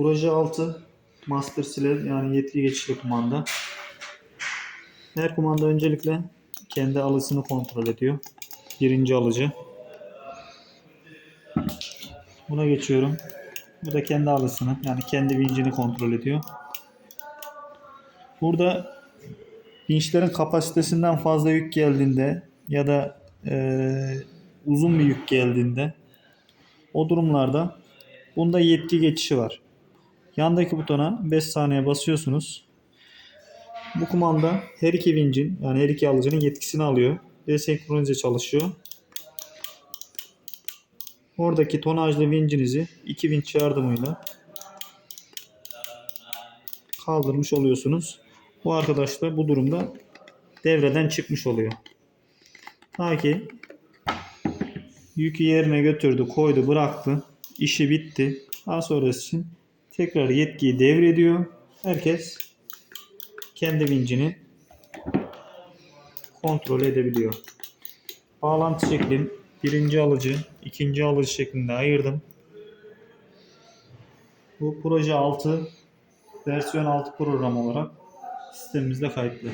Proje 6 Master Slave yani yetki geçişli kumanda. Her kumanda öncelikle kendi alısını kontrol ediyor. Birinci alıcı. Buna geçiyorum. Bu da kendi alısını yani kendi vincini kontrol ediyor. Burada vinçlerin kapasitesinden fazla yük geldiğinde ya da eee, uzun bir yük geldiğinde o durumlarda bunda yetki geçişi var. Yandaki butona 5 saniye basıyorsunuz. Bu kumanda her iki vincin yani her iki alıcının yetkisini alıyor. Desenkronize çalışıyor. Oradaki tonajlı vincinizi iki vinç yardımıyla kaldırmış oluyorsunuz. Bu arkadaş da bu durumda devreden çıkmış oluyor. Ta ki yükü yerine götürdü, koydu, bıraktı. işi bitti. Daha sonrası için tekrar yetkiyi devrediyor. Herkes kendi vincini kontrol edebiliyor. Bağlantı şeklim birinci alıcı, ikinci alıcı şeklinde ayırdım. Bu proje 6 versiyon 6 program olarak sistemimizde kayıtlı.